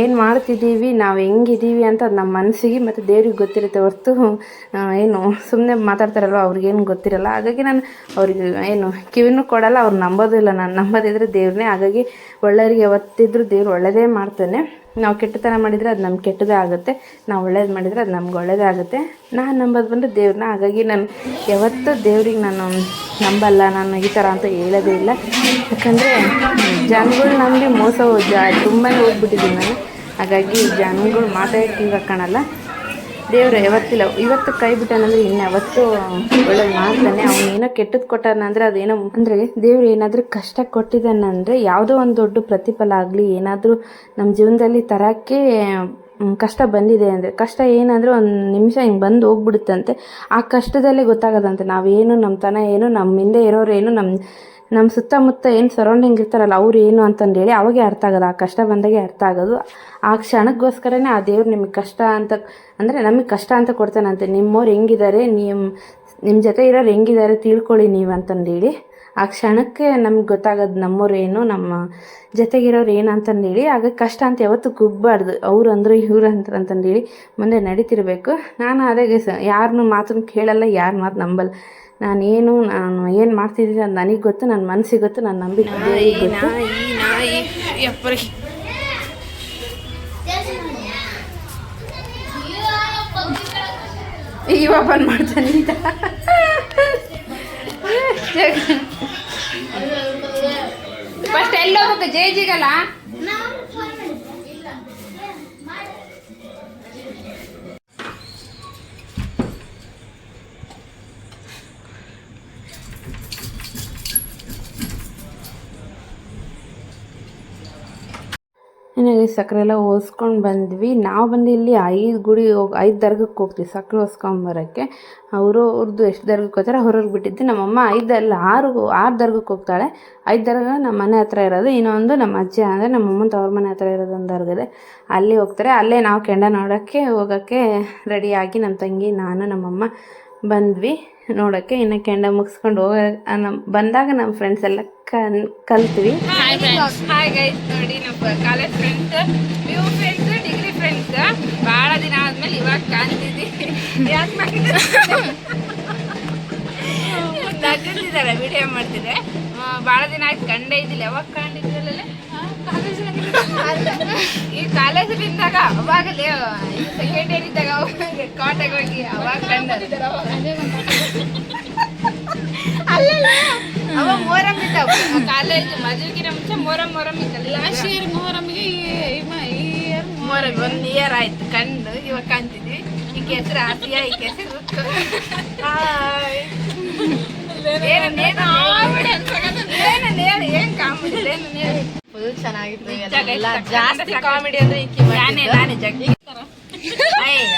ಏನು ಮಾಡ್ತಿದ್ದೀವಿ, ನಾವು ಹೆಂಗಿದ್ದೀವಿ ಅಂತ ನಮ್ಮ ಮನಸ್ಸಿಗೆ ಮತ್ತು ದೇವ್ರಿಗೆ ಗೊತ್ತಿರುತ್ತೆ ಹೊರ್ತು ಏನು ಸುಮ್ಮನೆ ಮಾತಾಡ್ತಾರಲ್ವ ಅವ್ರಿಗೇನು ಗೊತ್ತಿರಲ್ಲ. ಹಾಗಾಗಿ ನಾನು ಅವ್ರಿಗೆ ಏನು ಕಿವಿನೂ ಕೊಡಲ್ಲ, ಅವ್ರು ನಂಬೋದಿಲ್ಲ. ನಾನು ನಂಬೋದಿದ್ರೆ ದೇವ್ರನ್ನೇ. ಹಾಗಾಗಿ ಒಳ್ಳೆಯವ್ರಿಗೆ ಯಾವತ್ತಿದ್ರೂ ದೇವ್ರು ಒಳ್ಳೆಯದೇ ಮಾಡ್ತಾನೆ. ನಾವು ಕೆಟ್ಟತನ ಮಾಡಿದರೆ ಅದು ನಮ್ಗೆ ಕೆಟ್ಟದೇ ಆಗುತ್ತೆ. ನಾವು ಒಳ್ಳೇದು ಮಾಡಿದರೆ ಅದು ನಮ್ಗೆ ಒಳ್ಳೇದೇ ಆಗುತ್ತೆ. ನಾನು ನಂಬೋದು ಬಂದು ದೇವ್ರನ್ನ ಹಾಗಾಗಿ ನಾನು ಯಾವತ್ತೂ ದೇವ್ರಿಗೆ ನಾನು ನಂಬಲ್ಲ, ನಾನು ಈ ಥರ ಅಂತ ಹೇಳೋದೇ ಇಲ್ಲ. ಯಾಕಂದರೆ ಜನಗಳು ನಂಬಿ ಮೋಸ ಹೋದ ತುಂಬಾ ಹೋಗ್ಬಿಟ್ಟಿದ್ದೀನಿ ನಾನು. ಹಾಗಾಗಿ ಜನಗಳು ಮಾತಾಡಕ್ಕೆ ಕಾಣಲ್ಲ. ದೇವ್ರು, ಯಾವತ್ತಿಲ್ಲ. ಇವತ್ತು ಕೈ ಬಿಟ್ಟಾನಂದ್ರೆ ಇನ್ನು ಯಾವತ್ತೂ ಒಳ್ಳೆ ಮಾಡ್ತಾನೆ. ಅವ್ನು ಏನೋ ಕೆಟ್ಟದ್ದು ಕೊಟ್ಟಾನಂದ್ರೆ ಅದೇನೋ ಅಂದರೆ ದೇವ್ರು, ಏನಾದರೂ ಕಷ್ಟ ಕೊಟ್ಟಿದ್ದಾನಂದರೆ ಯಾವುದೋ ಒಂದು ದೊಡ್ಡ ಪ್ರತಿಫಲ ಆಗಲಿ, ಏನಾದರೂ ನಮ್ಮ ಜೀವನದಲ್ಲಿ ತರಕ್ಕೆ ಕಷ್ಟ ಬಂದಿದೆ ಅಂದರೆ, ಕಷ್ಟ ಏನಂದ್ರೆ ಒಂದು ನಿಮಿಷ ಹಿಂಗೆ ಬಂದು ಹೋಗ್ಬಿಡುತ್ತಂತೆ. ಆ ಕಷ್ಟದಲ್ಲೇ ಗೊತ್ತಾಗದಂತೆ. ನಾವೇನು ನಮ್ಮ ತನ ಏನು ನಮ್ಮ ಹಿಂದೆ ಇರೋರು ಏನು ನಮ್ಮ ನಮ್ಮ ಸುತ್ತಮುತ್ತ ಏನು ಸರೌಂಡಿಂಗ್ ಇರ್ತಾರಲ್ಲ, ಅವ್ರು ಏನು ಅಂತಂದೇಳಿ ಅವಾಗೆ ಅರ್ಥ ಆಗೋದು. ಆ ಕಷ್ಟ ಬಂದಾಗೆ ಅರ್ಥ ಆಗೋದು. ಆ ಕ್ಷಣಕ್ಕೋಸ್ಕರನೇ ಆ ದೇವ್ರು ನಿಮಗೆ ಕಷ್ಟ ಅಂತ, ಅಂದರೆ ನಮಗೆ ಕಷ್ಟ ಅಂತ ಕೊಡ್ತಾನಂತೆ. ನಿಮ್ಮವ್ರು ಹೆಂಗಿದ್ದಾರೆ ನಿಮ್ಮ ನಿಮ್ಮ ಜೊತೆ ಇರೋರು ಹೆಂಗಿದ್ದಾರೆ ತಿಳ್ಕೊಳ್ಳಿ ನೀವು ಅಂತಂದೇಳಿ. ಆ ಕ್ಷಣಕ್ಕೆ ನಮ್ಗೆ ಗೊತ್ತಾಗೋದು ನಮ್ಮವ್ರು ಏನು, ನಮ್ಮ ಜೊತೆಗಿರೋರು ಏನು ಅಂತಂದೇಳಿ. ಆಗ ಕಷ್ಟ ಅಂತ ಯಾವತ್ತೂ ಕುಗ್ಬಾರ್ದು. ಅವ್ರು ಅಂದರು, ಇವ್ರು ಅಂತಂದು ಅಂತಂದೇಳಿ ಮುಂದೆ ನಡೀತಿರ್ಬೇಕು. ನಾನು ಅದೇ ಯಾರನ್ನೂ ಮಾತನ್ನು ಕೇಳಲ್ಲ, ಯಾರ ಮಾತು ನಂಬಲ್ಲ. ನಾನೇನು ನಾನು ಏನು ಮಾಡ್ತಿದ್ದೀನಿ ಅದು ನನಗೆ ಗೊತ್ತು ನನ್ನ ಮನಸ್ಸಿಗೆ ಗೊತ್ತು ನನ್ನ ನಂಬಿಕೆ ಈಗ ಓಪನ್ ಮಾಡ್ತಾನೆ ಈಗ ಫಸ್ಟ್ ಎಲ್ಲಿ ಹೋಗ್ಬೇಕು ಜೈ ಜಿಗಲ್ಲ ಇನ್ನು ಈ ಸಕ್ಕರೆ ಎಲ್ಲ ಓಸ್ಕೊಂಡು ಬಂದ್ವಿ. ನಾವು ಬಂದು ಇಲ್ಲಿ ಐದು ಗುಡಿ ಹೋಗಿ, ಐದು ದರ್ಗಕ್ಕೆ ಹೋಗ್ತೀವಿ ಸಕ್ಕರೆ ಓಸ್ಕೊಂಬರೋಕ್ಕೆ ಅವರು ಅವ್ರದ್ದು ಎಷ್ಟು ದರ್ಗಕ್ಕೆ ಹೋಗ್ತಾರೆ ಹೊರಗೆ ಬಿಟ್ಟಿದ್ದೆ. ನಮ್ಮಮ್ಮ ಐದಲ್ಲ ಆರು ಆರು ದರ್ಗಕ್ಕೆ ಹೋಗ್ತಾಳೆ. ಐದು ದರ್ಗ ನಮ್ಮ ಮನೆ ಹತ್ರ ಇರೋದು. ಇನ್ನೊಂದು ನಮ್ಮ ಅಜ್ಜಿ, ಅಂದರೆ ನಮ್ಮ ಅಮ್ಮನ ತವ್ರ ಮನೆ ಹತ್ರ ಇರೋದು ಒಂದು ದರ್ಗದೆ. ಅಲ್ಲಿ ಹೋಗ್ತಾರೆ. ಅಲ್ಲೇ ನಾವು ಕೆಂಡ ನೋಡೋಕ್ಕೆ, ಹೋಗೋಕ್ಕೆ ರೆಡಿಯಾಗಿ ನಮ್ಮ ತಂಗಿ, ನಾನು, ನಮ್ಮಮ್ಮ ಬಂದ್ವಿ. ನೋಡೋಕ್ಕೆ ಇನ್ನು ಕೆಂಡ ಮುಗಿಸ್ಕೊಂಡು ಹೋಗ ನಮ್ಮ ಬಂದಾಗ ನಮ್ಮ ಫ್ರೆಂಡ್ಸ್ ಎಲ್ಲ ಕನ್ ಕಲ್ತ್ವಿ. ನೋಡಿ ನಮ್ಮ ಕಾಲೇಜ್ ಫ್ರೆಂಡ್ಸ್ ವ್ಯೂ ಫ್ರೆಂಡ್ಸ್ ಡಿಗ್ರಿ ಫ್ರೆಂಡ್ಸ್ ಭಾಳ ದಿನ ಆದ್ಮೇಲೆ ಇವಾಗ ಕಾಣ್ತಿದ್ವಿ. ಯಾಕೆ ನಗ್ತಿದ್ದಾರೆ ವಿಡಿಯೋ ಮಾಡ್ತಿದ್ರೆ ಭಾಳ ದಿನ ಆಯ್ತು ಕಂಡೇ ಇದ್ದಿಲ್ಲ. ಯಾವಾಗ ಕಂಡಿದ್ರಲ್ಲ ಈ ಕಾಲೇಜಲ್ಲಿ ಇದ್ದಾಗ ಅವಾಗಲೇ ಸೆಕೆಂಡ್ ಇಯರ್ ಇದ್ದಾಗ ಅವಾಗ ಕಾಟಾಗ ಹೋಗಿ ಅವಾಗ ಕಂಡ ಅಲ್ಲಲ್ಲ ಅವ ಮೊಹರಂ ಇದ್ದ ಕಾಲೇಜ್ ಮದುವೆಗಿನ ಮುಂಚೆ ಮೊಹರಂ ಮೊಹರಂ ಇತ್ತಲ್ಲ. ಲಾಸ್ಟ್ ಇಯರ್ ಮೊಹರಮ್ಗೆ ಮೊಹರಂ. ಒಂದ್ ಇಯರ್ ಆಯ್ತು. ಕಂಡು ಇವಾಗ ಕಾಣ್ತಿದ್ವಿ. ಈ ಕೆಸರು ಆಸಿಯಾ ಈ ಹೆಸರು ಏನ್ ಕಾಮಿಡಿ ಫುಲ್ ಚೆನ್ನಾಗಿತ್ತು ಎಲ್ಲ ಜಾಸ್ತಿ ಕಾಮಿಡಿ ಅಂದ್ರೆ ಈ ನಾನೇ ನಾನೇ ಜಗ್ಗಿ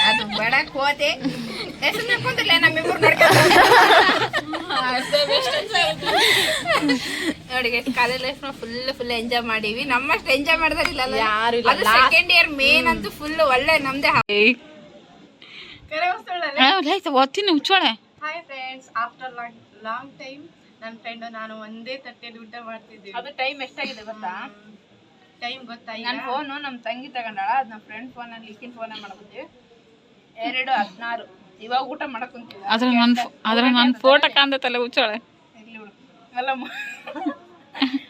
ಅದು ಬೇಡಕ್ ಹೋದೆ. ಹೆಸರು ನಕ್ಕೊಂತಿಲ್ಲ ನಮ್ಮಿಬ್ರು ನೋಡಿ ಕಾಲೇಜ್ ಲೈಫ್ನ ಫುಲ್ ಫುಲ್ ಎಂಜಾಯ್ ಮಾಡೀವಿ. ನಮ್ಮಷ್ಟು ಎಂಜಾಯ್ ಮಾಡಿದಾರಿಲ್ಲ ಯಾರು ಇಲ್ಲ. ಸೆಕೆಂಡ್ ಇಯರ್ ಮೇನ್ ಅಂತೂ ಫುಲ್ ಒಳ್ಳೆ ನಮ್ದೇ ಒತ್ತಿನ ಉಚ್ಚೋಳೆ hi friends after long time ನನ್ನ ಫ್ರೆಂಡ್ ನಾನು ಒಂದೇ ತಟ್ಟೆಯಲ್ಲಿ ಊಟ ಮಾಡ್ತಿದ್ದೀವಿ. ಅದು ಟೈಮ್ ಎಷ್ಟಾಗಿದೆ ಗೊತ್ತಾ? ಟೈಮ್ ಗೊತ್ತಾಯ್ ನನ್ನ ಫೋನು ನಮ್ಮ ತಂಗಿ ತಗೊಂಡಾಳ ಅದು ನಮ್ಮ ಫ್ರೆಂಡ್ ಫೋನಲ್ಲಿ ಈಕಿನ ಫೋನೇ ಮಾಡ್ಬೋದು ಎರಡು ಹದಿನಾರು. ಇವಾಗ ಊಟ ಮಾಡಕ್ಕೆ ಕುಂತೀವಿ ಅದ್ರ ನನ್ ನನ್ನ ನನ್ ಫೋಟೋ ಕಾಣ್ತೈತಲ್ಲ ತಲೆ ಇರ್ಲಿ ಹುಡು ಅಲ್ಲ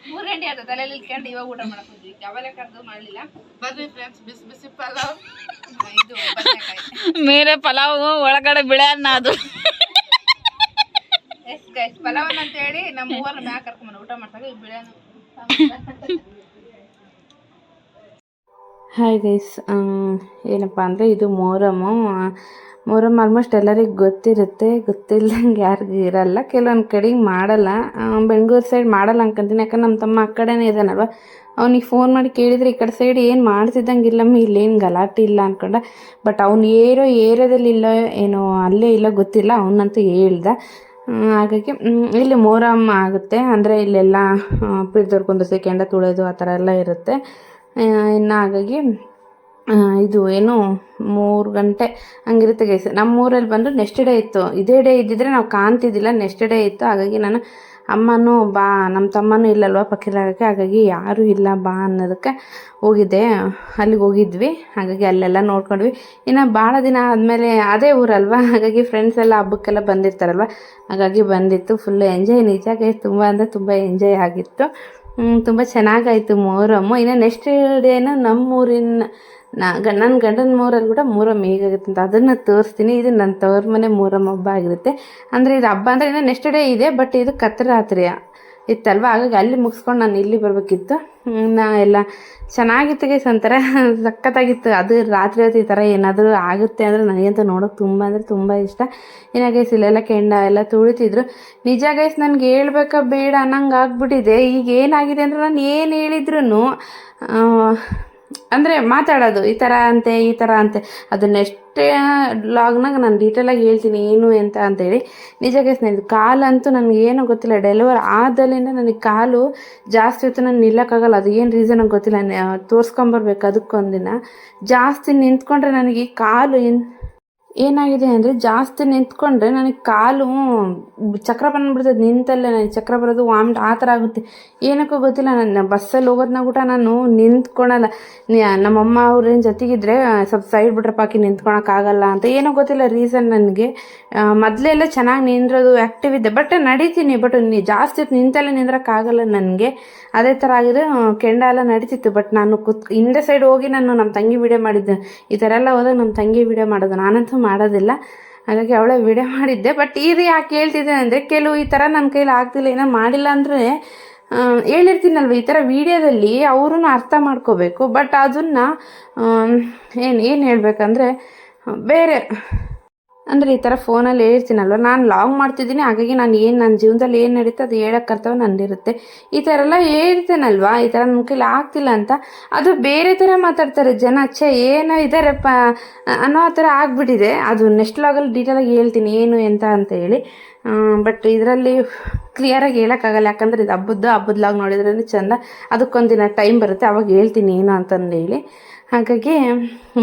ತಲೆಲಿ ಗಂಟೆ ಆಯ್ತು ತಲೆಯಲ್ಲಿ ಇಟ್ಕೊಂಡು ಇವಾಗ ಊಟ ಮಾಡಕ್ ಕುಂತೀವಿ ಯಾವಾಗ ಕರೆದು ಮಾಡಲಿಲ್ಲ. ಬರ್ರಿ ಫ್ರೆಂಡ್ಸ್ ಬಿಸಿ ಬಿಸಿ ಪಲಾವ್. ಇದು ಮೇಲೆ ಪಲಾವ್ ಒಳಗಡೆ ಬಿಳ್ಯಾನ ಅದು. ಹೇಳಿ ನಮ್ಮ ಹಾಯ್ ಗೈಸ್ ಏನಪ್ಪ ಅಂದರೆ ಇದು ಮೊಹರಮ್ಮು ಮೊಹರಮ್ ಆಲ್ಮೋಸ್ಟ್ ಎಲ್ಲರಿಗೂ ಗೊತ್ತಿರುತ್ತೆ. ಗೊತ್ತಿಲ್ಲದಂಗೆ ಯಾರಿಗೂ ಇರಲ್ಲ. ಕೆಲವೊಂದು ಕಡೆಗೆ ಮಾಡಲ್ಲ. ಬೆಂಗಳೂರು ಸೈಡ್ ಮಾಡಲ್ಲ ಅನ್ಕೊಂತೀನಿ. ಯಾಕಂದ್ರೆ ನಮ್ಮ ತಮ್ಮ ಆ ಕಡೆನೇ ಇದ್ದಾನಲ್ವ ಅವ್ನಿಗೆ ಫೋನ್ ಮಾಡಿ ಕೇಳಿದರೆ ಈ ಕಡೆ ಸೈಡ್ ಏನು ಮಾಡ್ತಿದ್ದಂಗೆ ಇಲ್ಲಮ್ಮ ಇಲ್ಲೇನು ಗಲಾಟೆ ಇಲ್ಲ ಅನ್ಕೊಂಡ. ಬಟ್ ಅವ್ನು ಏರೋ ಏರಿಯಾದಲ್ಲಿ ಇಲ್ಲೋ ಏನೋ ಅಲ್ಲೇ ಇಲ್ಲ ಗೊತ್ತಿಲ್ಲ. ಅವನಂತೂ ಹೇಳ್ದ. ಹಾಗಾಗಿ ಇಲ್ಲಿ ಮೊಹರಮ್ ಆಗುತ್ತೆ. ಅಂದರೆ ಇಲ್ಲೆಲ್ಲ ಪಿಡ್ದವ್ರು ಕುಂದಿಸಿ ಕೆಂಡ ತುಳಿಯೋದು ಆ ಥರ ಎಲ್ಲ ಇರುತ್ತೆ. ಇನ್ನು ಹಾಗಾಗಿ ಇದು ಏನು, ಮೂರು ಗಂಟೆ ಹಂಗಿರುತ್ತೆ ಗೈಸ್. ನಮ್ಮ ಊರಲ್ಲಿ ಬಂದು ನೆಕ್ಸ್ಟ್ ಡೇ ಇತ್ತು. ಇದೇ ಡೇ ಇದ್ದಿದ್ರೆ ನಾವು ಕಾಣ್ತಿದ್ದಿಲ್ಲ ನೆಕ್ಸ್ಟ್ ಡೇ ಇತ್ತು. ಹಾಗಾಗಿ ನಾನು ಅಮ್ಮನೂ ಬಾ ನಮ್ಮ ತಮ್ಮನೂ ಇಲ್ಲಲ್ವ ಪಕ್ಕಿಲಾಗಕ್ಕೆ, ಹಾಗಾಗಿ ಯಾರೂ ಇಲ್ಲ ಬಾ ಅನ್ನೋದಕ್ಕೆ ಹೋಗಿದ್ದೆ. ಅಲ್ಲಿಗೆ ಹೋಗಿದ್ವಿ, ಹಾಗಾಗಿ ಅಲ್ಲೆಲ್ಲ ನೋಡ್ಕೊಂಡ್ವಿ. ಇನ್ನು ಭಾಳ ದಿನ ಆದಮೇಲೆ ಅದೇ ಊರಲ್ವ, ಹಾಗಾಗಿ ಫ್ರೆಂಡ್ಸ್ ಎಲ್ಲ ಹಬ್ಬಕ್ಕೆಲ್ಲ ಬಂದಿರ್ತಾರಲ್ವ, ಹಾಗಾಗಿ ಬಂದಿತ್ತು. ಫುಲ್ ಎಂಜಾಯ್ ನಿಜ ಗೈಸ್ ತುಂಬ ಅಂದರೆ ತುಂಬ ಎಂಜಾಯ್ ಆಗಿತ್ತು. ತುಂಬ ಚೆನ್ನಾಗಾಯಿತು ಮೊಹರಮ್ಮು ಇನ್ನು ನೆಕ್ಸ್ಟ್ ಡೇನ ನಮ್ಮೂರಿನ ನಾ ನನ್ನ ಗಂಡನ ಮೂರಲ್ಲಿ ಕೂಡ ಮೂರಮ್ಮ ಹೇಗಾಗುತ್ತೆ ಅಂತ. ಅದನ್ನು ತೋರಿಸ್ತೀನಿ. ಇದು ನನ್ನ ತವರ ಮನೆ ಮೂರಮ್ಮ ಹಬ್ಬ ಆಗಿರುತ್ತೆ. ಅಂದರೆ ಇದು ಹಬ್ಬ ಅಂದರೆ ಇನ್ನೂ ನೆಕ್ಸ್ಟ್ ಡೇ ಇದೆ ಬಟ್ ಇದು ಕತ್ತರಾತ್ರಿಯ ಇತ್ತಲ್ವ? ಹಾಗಾಗಿ ಅಲ್ಲಿ ಮುಗಿಸ್ಕೊಂಡು ನಾನು ಇಲ್ಲಿ ಬರಬೇಕಿತ್ತು. ನಾ ಎಲ್ಲ ಚೆನ್ನಾಗಿತ್ತು ಗೈಸ್ ಒಂಥರ ಸಖತ್ತಾಗಿತ್ತು. ಅದು ರಾತ್ರಿ ಹೊತ್ತು ಈ ಥರ ಏನಾದರೂ ಆಗುತ್ತೆ ಅಂದರೆ ನನಗಂತೂ ನೋಡೋಕೆ ತುಂಬ ಅಂದರೆ ತುಂಬ ಇಷ್ಟ. ಏನಾಗೈಸ್ ಗೈಸ್ ಇಲ್ಲೆಲ್ಲ ಕೆಂಡ ಎಲ್ಲ ತುಳಿತಿದ್ರು. ನಿಜ ಗೈಸ್ ನನಗೆ ಹೇಳ್ಬೇಕಾ ಬೇಡ ಅನ್ನಂಗೆ ಆಗ್ಬಿಟ್ಟಿದೆ. ಈಗ ಏನಾಗಿದೆ ಅಂದರೆ ನಾನು ಏನು ಹೇಳಿದ್ರು ಅಂದರೆ ಮಾತಾಡೋದು, ಈ ಥರ ಅಂತೆ, ಈ ಥರ ಅಂತೆ. ಅದನ್ನ ಎಷ್ಟೇ ಲಾಗ್ನಾಗ ನಾನು ಡೀಟೇಲಾಗಿ ಹೇಳ್ತೀನಿ, ಏನು ಎಂತ ಅಂತೇಳಿ. ನಿಜಕ್ಕೆ ಸ್ನೇಹಿತ ಕಾಲಂತೂ ನನಗೆ ಏನೂ ಗೊತ್ತಿಲ್ಲ. ಡೆಲಿವರ್ ಆದಲ್ಲಿಂದ ನನಗೆ ಕಾಲು ಜಾಸ್ತಿ ಹೊತ್ತು ನಾನು ನಿಲ್ಲಕ್ಕಾಗಲ್ಲ. ಅದು ಏನು ರೀಸನ್ ಗೊತ್ತಿಲ್ಲ. ತೋರಿಸ್ಕೊಂಬರ್ಬೇಕು ಅದಕ್ಕೊಂದಿನ. ಜಾಸ್ತಿ ನಿಂತ್ಕೊಂಡ್ರೆ ನನಗೆ ಕಾಲು ಏನ್ ಏನಾಗಿದೆ ಅಂದರೆ ಜಾಸ್ತಿ ನಿಂತ್ಕೊಂಡ್ರೆ ನನಗೆ ಕಾಲು ಚಕ್ರ ಬಂದ್ಬಿಡ್ತದೆ ನಿಂತಲ್ಲೇ ನನಗೆ ಚಕ್ರ ಬರೋದು, ವಾಮಿಟ್ ಆ ಥರ ಆಗುತ್ತೆ. ಏನಕ್ಕೂ ಗೊತ್ತಿಲ್ಲ ನನ್ನ ಬಸ್ಸಲ್ಲಿ ಹೋಗೋದನ್ನ ಕೂಡ ನಾನು ನಿಂತ್ಕೊಳಲ್ಲ. ನಮ್ಮಮ್ಮ ಅವ್ರೇನು ಜೊತೆಗಿದ್ರೆ ಸ್ವಲ್ಪ ಸೈಡ್ ಬಿಟ್ರಪ್ಪ ಹಾಕಿ ನಿಂತ್ಕೊಳಕ್ಕಾಗಲ್ಲ ಅಂತ. ಏನೋ ಗೊತ್ತಿಲ್ಲ ರೀಸನ್ ನನಗೆ. ಮೊದಲೆಲ್ಲ ಚೆನ್ನಾಗಿ ನಿಂದ್ರೋದು ಆ್ಯಕ್ಟಿವ್ ಇದ್ದೆ. ಬಟ್ ನಡೀತೀನಿ ಬಟ್ ಜಾಸ್ತಿ ನಿಂತಲ್ಲೇ ನಿಂದ್ರಕ್ಕಾಗಲ್ಲ ನನಗೆ. ಅದೇ ಥರ ಆಗಿದೆ ಕೆಂಡ ಎಲ್ಲ ನಡೀತಿತ್ತು. ಬಟ್ ನಾನು ಕುತ್, ಹಿಂದೆ ಸೈಡ್ ಹೋಗಿ ನಾನು ನಮ್ಮ ತಂಗಿ ವೀಡಿಯೋ ಮಾಡಿದ್ದೆ. ಈ ಥರ ಎಲ್ಲ ಹೋದಾಗ ನಮ್ಮ ತಂಗಿ ವೀಡಿಯೋ ಮಾಡೋದು. ನಾನಂತೂ ಮಾಡೋದಿಲ್ಲ. ಹಾಗಾಗಿ ಅವಳೇ ವಿಡಿಯೋ ಮಾಡಿದ್ದೆ. ಬಟ್ ಈ ರೀ ಯಾಕೆ ಹೇಳ್ತಿದ್ದೆ ಅಂದರೆ, ಕೆಲವು ಈ ಥರ ನನ್ನ ಕೈಲಿ ಆಗ್ತಿಲ್ಲ, ಏನೋ ಮಾಡಿಲ್ಲ ಅಂದರೆ ಹೇಳಿರ್ತೀನಲ್ವ, ಈ ಥರ ವಿಡಿಯೋದಲ್ಲಿ ಅವ್ರೂ ಅರ್ಥ ಮಾಡ್ಕೋಬೇಕು. ಬಟ್ ಅದನ್ನು ಏನು ಏನು ಹೇಳಬೇಕಂದ್ರೆ, ಬೇರೆ ಅಂದರೆ ಈ ಥರ ಫೋನಲ್ಲಿ ಹೇಳ್ತೀನಲ್ವ ನಾನು ಲಾಗ್ ಮಾಡ್ತಿದ್ದೀನಿ, ಹಾಗಾಗಿ ನಾನು ಏನು ನನ್ನ ಜೀವನದಲ್ಲಿ ಏನು ನಡೆಯುತ್ತೆ ಅದು ಹೇಳೋಕ್ಕೆ ಕರ್ತವ್ಯ ನಂದಿರುತ್ತೆ. ಈ ಥರ ಎಲ್ಲ ಹೇಳ್ತೇನಲ್ವಾ? ಈ ಥರ ನನ್ನ ಕೈಲಿ ಆಗ್ತಿಲ್ಲ ಅಂತ. ಅದು ಬೇರೆ ಥರ ಮಾತಾಡ್ತಾರೆ ಜನ. ಛೇ, ಏನೋ ಇದ್ದಾರಪ್ಪ ಅನ್ನೋ ಥರ ಆಗಿಬಿಟ್ಟಿದೆ. ಅದು ನೆಕ್ಸ್ಟ್ ಲಾಗಲ್ಲಿ ಡೀಟೇಲಾಗಿ ಹೇಳ್ತೀನಿ, ಏನು, ಎಂತ ಅಂತ ಹೇಳಿ. ಬಟ್ ಇದರಲ್ಲಿ ಕ್ಲಿಯರಾಗಿ ಹೇಳೋಕ್ಕಾಗಲ್ಲ ಯಾಕಂದರೆ ಇದು ಹಬ್ಬದ್ದು, ಹಬ್ಬದ ಲಾಗ್ ನೋಡಿದ್ರೆ ಚೆಂದ. ಅದಕ್ಕೊಂದಿನ ಟೈಮ್ ಬರುತ್ತೆ, ಅವಾಗ ಹೇಳ್ತೀನಿ, ಏನು ಅಂತಂದು ಹೇಳಿ ಹಾಗಾಗಿ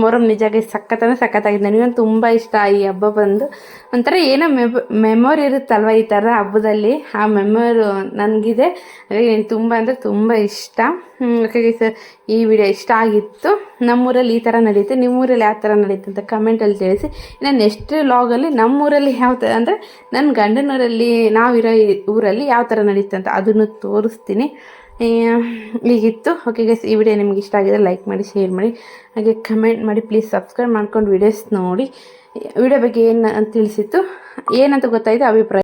ಮೊರಮ್ ನಿಜಾಗಿ ಸಖತ್ತಂದ್ರೆ ಸಖತ್ತಾಗಿದೆ. ನನಗಂತೂ ತುಂಬ ಇಷ್ಟ ಈ ಹಬ್ಬ ಬಂದು. ಒಂಥರ ಏನೋ ಮೆಬ, ಮೆಮೊರಿ ಇರುತ್ತಲ್ವ ಈ ಥರ ಹಬ್ಬದಲ್ಲಿ? ಆ ಮೆಮೊರು ನನಗಿದೆ. ಹಾಗಾಗಿ ನನಗೆ ತುಂಬ ಅಂದರೆ ತುಂಬ ಇಷ್ಟ. ಹಾಗಾಗಿ ಸರ್, ಈ ವಿಡಿಯೋ ಇಷ್ಟ ಆಗಿತ್ತು. ನಮ್ಮೂರಲ್ಲಿ ಈ ಥರ ನಡೆಯುತ್ತೆ ನಿಮ್ಮೂರಲ್ಲಿ ಯಾವ ಥರ ನಡೆಯುತ್ತೆ ಅಂತ ಕಮೆಂಟಲ್ಲಿ ತಿಳಿಸಿ. ಇನ್ನು ನೆಕ್ಸ್ಟ್ ಲಾಗಲ್ಲಿ ನಮ್ಮೂರಲ್ಲಿ ಯಾವ ಥರ ಅಂದರೆ ನನ್ನ ಗಂಡನೂರಲ್ಲಿ ನಾವಿರೋ ಊರಲ್ಲಿ ಯಾವ ಥರ ನಡೀತೆ ಅಂತ ಅದನ್ನು ತೋರಿಸ್ತೀನಿ. ಆ, ಹೀಗಿತ್ತು ಓಕೆ ಗೈಸ್ ಈ ವಿಡಿಯೋ ನಿಮ್ಗೆ ಇಷ್ಟ ಆಗಿದೆ ಲೈಕ್ ಮಾಡಿ ಶೇರ್ ಮಾಡಿ. ಹಾಗೆ ಕಮೆಂಟ್ ಮಾಡಿ ಪ್ಲೀಸ್ ಸಬ್ಸ್ಕ್ರೈಬ್ ಮಾಡ್ಕೊಂಡು ವಿಡಿಯೋಸ್ ನೋಡಿ. ವಿಡಿಯೋ ಬಗ್ಗೆ ಏನು ತಿಳಿಸಿತ್ತು? ಏನಂತ ಗೊತ್ತಾಯಿತು? ಅಭಿಪ್ರಾಯ